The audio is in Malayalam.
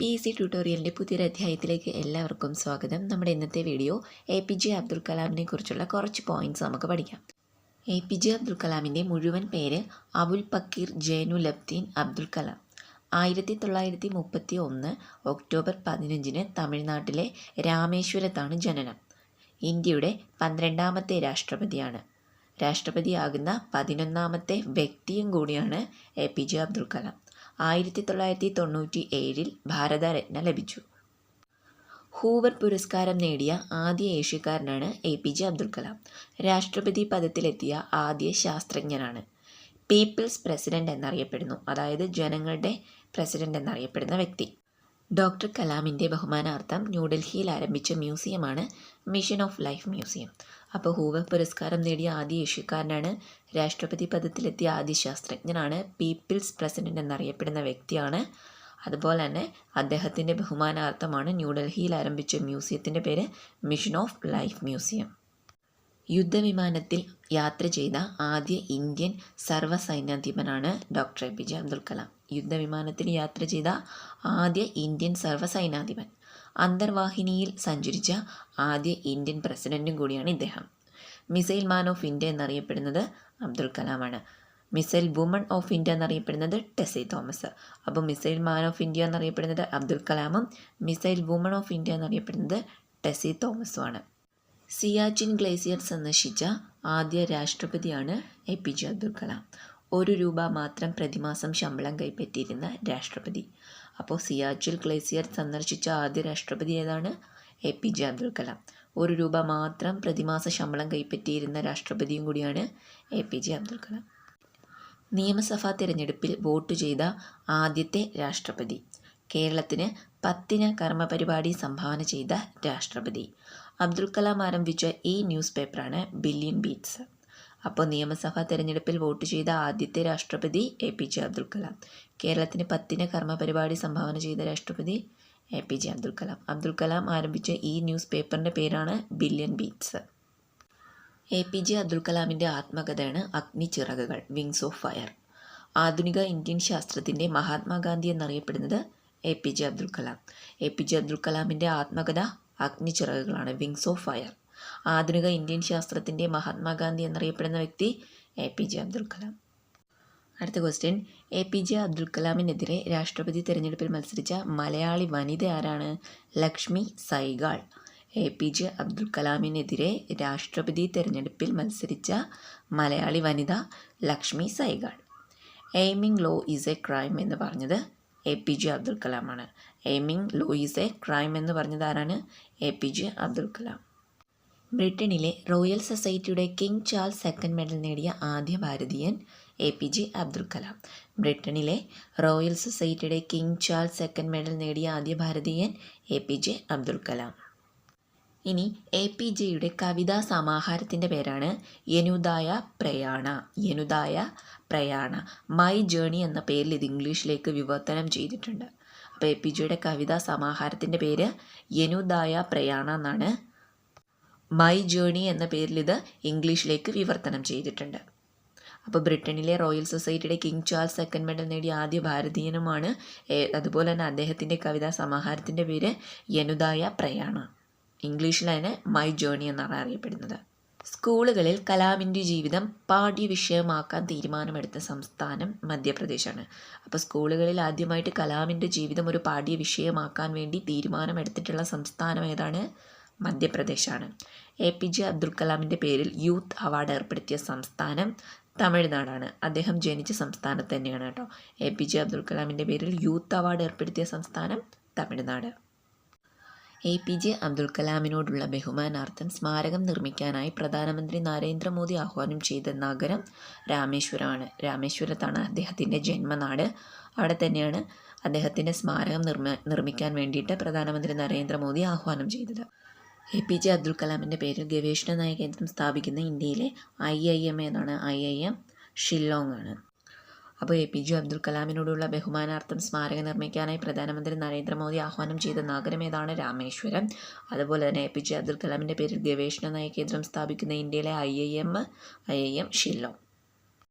പി എസ് സി ട്യൂട്ടോറിയലിന്റെ പുതിയൊരധ്യായത്തിലേക്ക് എല്ലാവർക്കും സ്വാഗതം. നമ്മുടെ ഇന്നത്തെ video A P J Abdul കലാമിനെ കുറിച്ചുള്ള കുറച്ച് പോയിന്റ്സ് നമുക്ക് പഠിക്കാം. എ പി ജെ അബ്ദുൽ കലാമിന്റെ മുഴുവൻ പേര് അബുൽ പക്കീർ ജൈനു ലബ്ദീൻ അബ്ദുൽ കലാം. ആയിരത്തി തൊള്ളായിരത്തി മുപ്പത്തി ഒന്ന് ഒക്ടോബർ പതിനഞ്ചിന് തമിഴ്നാട്ടിലെ രാമേശ്വരത്താണ് ജനനം. ഇന്ത്യയുടെ പന്ത്രണ്ടാമത്തെ രാഷ്ട്രപതിയാണ്. രാഷ്ട്രപതിയാകുന്ന പതിനൊന്നാമത്തെ വ്യക്തിയും കൂടിയാണ് A P J Abdul Kalam. ആയിരത്തി തൊള്ളായിരത്തി തൊണ്ണൂറ്റി ഏഴിൽ ഭാരതരത്ന ലഭിച്ചു. ഹൂവർ പുരസ്കാരം നേടിയ ആദ്യ ഏഷ്യക്കാരനാണ് A P J Abdul Kalam. രാഷ്ട്രപതി പദത്തിലെത്തിയ ആദ്യ ശാസ്ത്രജ്ഞനാണ്. പീപ്പിൾസ് പ്രസിഡന്റ് എന്നറിയപ്പെടുന്നു. അതായത് ജനങ്ങളുടെ പ്രസിഡന്റ് എന്നറിയപ്പെടുന്ന വ്യക്തി. ഡോക്ടർ കലാമിന്റെ ബഹുമാനാർത്ഥം ന്യൂഡൽഹിയിൽ ആരംഭിച്ച മ്യൂസിയമാണ് മിഷൻ ഓഫ് ലൈഫ് മ്യൂസിയം. അപ്പോൾ ഹൂവർ പുരസ്കാരം നേടിയ ആദ്യ ഏഷ്യക്കാരനാണ് രാഷ്ട്രപതി പദത്തിലെത്തിയ ആദ്യ ശാസ്ത്രജ്ഞനാണ് പീപ്പിൾസ് പ്രസിഡന്റ് എന്നറിയപ്പെടുന്ന വ്യക്തിയാണ്. അതുപോലെ തന്നെ അദ്ദേഹത്തിന്റെ ബഹുമാനാർത്ഥമാണ് ന്യൂഡൽഹിയിൽ ആരംഭിച്ച മ്യൂസിയത്തിന്റെ പേര് മിഷൻ ഓഫ് ലൈഫ് മ്യൂസിയം. യുദ്ധവിമാനത്തിൽ യാത്ര ചെയ്ത ആദ്യ Indian സർവസൈന്യാധിപനാണ് doctor A. P. J. Abdul Kalam. യുദ്ധവിമാനത്തിൽ യാത്ര ചെയ്ത ആദ്യ ഇന്ത്യൻ സർവസൈനാധിപൻ. അന്തർവാഹിനിയിൽ സഞ്ചരിച്ച ആദ്യ ഇന്ത്യൻ പ്രസിഡന്റും കൂടിയാണ് ഇദ്ദേഹം. മിസൈൽ മാൻ ഓഫ് ഇന്ത്യ എന്നറിയപ്പെടുന്നത് അബ്ദുൽ കലാമാണ്. മിസൈൽ വുമൺ ഓഫ് ഇന്ത്യ എന്നറിയപ്പെടുന്നത് ടെസി തോമസ്. അപ്പോൾ മിസൈൽ മാൻ ഓഫ് ഇന്ത്യ എന്നറിയപ്പെടുന്നത് അബ്ദുൽ കലാമും മിസൈൽ വുമൺ ഓഫ് ഇന്ത്യ എന്നറിയപ്പെടുന്നത് ടെസി തോമസുമാണ്. സിയാച്ചിൻ ഗ്ലേസിയർ സന്ദർശിച്ച ആദ്യ രാഷ്ട്രപതിയാണ് A P J Abdul Kalam. ഒരു രൂപ മാത്രം പ്രതിമാസം ശമ്പളം കൈപ്പറ്റിയിരുന്ന രാഷ്ട്രപതി. അപ്പോൾ സിയാച്ചിൽ ഗ്ലേസിയർ സന്ദർശിച്ച ആദ്യ രാഷ്ട്രപതി ഏതാണ്? A P J Abdul Kalam. ഒരു രൂപ മാത്രം പ്രതിമാസ ശമ്പളം കൈപ്പറ്റിയിരുന്ന രാഷ്ട്രപതിയും കൂടിയാണ് A P J Abdul Kalam. നിയമസഭാ തിരഞ്ഞെടുപ്പിൽ വോട്ട് ചെയ്ത ആദ്യത്തെ രാഷ്ട്രപതി. കേരളത്തിന് പത്തിന് കർമ്മപരിപാടി സംഭാവന ചെയ്ത രാഷ്ട്രപതി. അബ്ദുൽ കലാം ആരംഭിച്ച ഈ ന്യൂസ് പേപ്പറാണ് ബില്യൻ ബീറ്റ്സ്. അപ്പോൾ നിയമസഭാ തെരഞ്ഞെടുപ്പിൽ വോട്ട് ചെയ്ത ആദ്യത്തെ രാഷ്ട്രപതി A P J Abdul Kalam. കേരളത്തിന് പത്തിന് കർമ്മ പരിപാടി സംഭാവന ചെയ്ത രാഷ്ട്രപതി A P J Abdul Kalam. Abdul Kalam ആരംഭിച്ച ഈ ന്യൂസ് പേപ്പറിന്റെ പേരാണ് billion beats. A P J Abdul കലാമിന്റെ ആത്മകഥയാണ് അഗ്നിച്ചിറകുകൾ വിങ്സ് ഓഫ് ഫയർ. ആധുനിക ഇന്ത്യൻ ശാസ്ത്രത്തിന്റെ മഹാത്മാഗാന്ധി എന്നറിയപ്പെടുന്നത് A P J Abdul Kalam. A P J Abdul കലാമിന്റെ ആത്മകഥ അഗ്നിച്ചിറകുകളാണ് വിങ്സ് ഓഫ് ഫയർ. ആധുനിക ഇന്ത്യൻ ശാസ്ത്രത്തിന്റെ മഹാത്മാഗാന്ധി എന്നറിയപ്പെടുന്ന വ്യക്തി A P J Abdul Kalam. അടുത്ത question A P J Abdul കലാമിനെതിരെ രാഷ്ട്രപതി തിരഞ്ഞെടുപ്പിൽ മത്സരിച്ച മലയാളി വനിത ആരാണ്? Lakshmi Sahgal. A P J Abdul കലാമിനെതിരെ രാഷ്ട്രപതി തിരഞ്ഞെടുപ്പിൽ മത്സരിച്ച മലയാളി വനിത Lakshmi Sahgal. Aiming low is a crime എന്ന് പറഞ്ഞത് A P J Abdul കലാമാണ്. Aiming low is a crime എന്ന് പറഞ്ഞത് ആരാണ്? A P J Abdul Kalam. ബ്രിട്ടനിലെ റോയൽ സൊസൈറ്റിയുടെ കിങ് ചാൾസ് സെക്കൻഡ് മെഡൽ നേടിയ ആദ്യ ഭാരതീയൻ A P J Abdul Kalam. ബ്രിട്ടനിലെ റോയൽ സൊസൈറ്റിയുടെ കിങ് ചാൾസ് സെക്കൻഡ് മെഡൽ നേടിയ ആദ്യ ഭാരതീയൻ A P J Abdul Kalam. ഇനി എ പി ജെയുടെ കവിതാ സമാഹാരത്തിന്റെ പേരാണ് യനുദായ പ്രയാണ. യനുദായ പ്രയാണ. മൈ ജേണി എന്ന പേരിൽ ഇത് ഇംഗ്ലീഷിലേക്ക് വിവർത്തനം ചെയ്തിട്ടുണ്ട്. അപ്പോൾ എ പി ജെയുടെ കവിതാ സമാഹാരത്തിന്റെ പേര് യനുദായ പ്രയാണ എന്നാണ് മൈ ജേണി എന്ന പേരിൽ ഇത് ഇംഗ്ലീഷിലേക്ക് വിവർത്തനം ചെയ്തിട്ടുണ്ട്. അപ്പോൾ ബ്രിട്ടനിലെ റോയൽ സൊസൈറ്റിയുടെ കിങ് ചാൾസ് സെക്കൻഡ് മെഡൽ നേടിയ ആദ്യ ഭാരതീയനുമാണ് അതുപോലെ തന്നെ അദ്ദേഹത്തിന്റെ കവിതാ സമാഹാരത്തിന്റെ പേര് യനുദായ പ്രയാണ. ഇംഗ്ലീഷിൽ അതിനെ മൈ ജേണി എന്നാണ് അറിയപ്പെടുന്നത്. സ്കൂളുകളിൽ കലാമിന്റെ ജീവിതം പാഠ്യവിഷയമാക്കാൻ തീരുമാനമെടുത്ത സംസ്ഥാനം മധ്യപ്രദേശാണ്. അപ്പോൾ സ്കൂളുകളിൽ ആദ്യമായിട്ട് കലാമിന്റെ ജീവിതം ഒരു പാഠ്യവിഷയമാക്കാൻ വേണ്ടി തീരുമാനമെടുത്തിട്ടുള്ള സംസ്ഥാനം ഏതാണ്? മധ്യപ്രദേശാണ്. എ പി ജെ അബ്ദുൽ കലാമിന്റെ പേരിൽ യൂത്ത് അവാർഡ് ഏർപ്പെടുത്തിയ സംസ്ഥാനം തമിഴ്നാടാണ്. അദ്ദേഹം ജനിച്ച സംസ്ഥാനത്ത് തന്നെയാണ് കേട്ടോ. എ പി ജെ അബ്ദുൽ കലാമിന്റെ പേരിൽ യൂത്ത് അവാർഡ് ഏർപ്പെടുത്തിയ സംസ്ഥാനം Tamil Nadu. A P J Abdul കലാമിനോടുള്ള ബഹുമാനാർത്ഥം സ്മാരകം നിർമ്മിക്കാനായി പ്രധാനമന്ത്രി നരേന്ദ്രമോദി ആഹ്വാനം ചെയ്ത നഗരം രാമേശ്വരമാണ്. രാമേശ്വരത്താണ് അദ്ദേഹത്തിന്റെ ജന്മനാട്. അവിടെ തന്നെയാണ് അദ്ദേഹത്തിന്റെ സ്മാരകം നിർമ്മ നിർമ്മിക്കാൻ വേണ്ടിയിട്ട് പ്രധാനമന്ത്രി നരേന്ദ്രമോദി ആഹ്വാനം ചെയ്തത്. എ പി ജെ അബ്ദുൽ കലാമിന്റെ പേരിൽ ഗവേഷണ നയ കേന്ദ്രം സ്ഥാപിക്കുന്ന ഇന്ത്യയിലെ ഐ ഐ എം എന്നാണ് ഐ ഐ എം ഷില്ലോങ് ആണ്. അപ്പോൾ എ പി ജെ അബ്ദുൽ കലാമിനോടുള്ള ബഹുമാനാർത്ഥം സ്മാരകം നിർമ്മിക്കാനായി പ്രധാനമന്ത്രി നരേന്ദ്രമോദി ആഹ്വാനം ചെയ്ത നഗരം ഏതാണ്? രാമേശ്വരം. അതുപോലെ തന്നെ എ പി ജെ അബ്ദുൽ കലാമിന്റെ പേരിൽ ഗവേഷണ നയ കേന്ദ്രം സ്ഥാപിക്കുന്ന ഇന്ത്യയിലെ I I M I I M Shillong.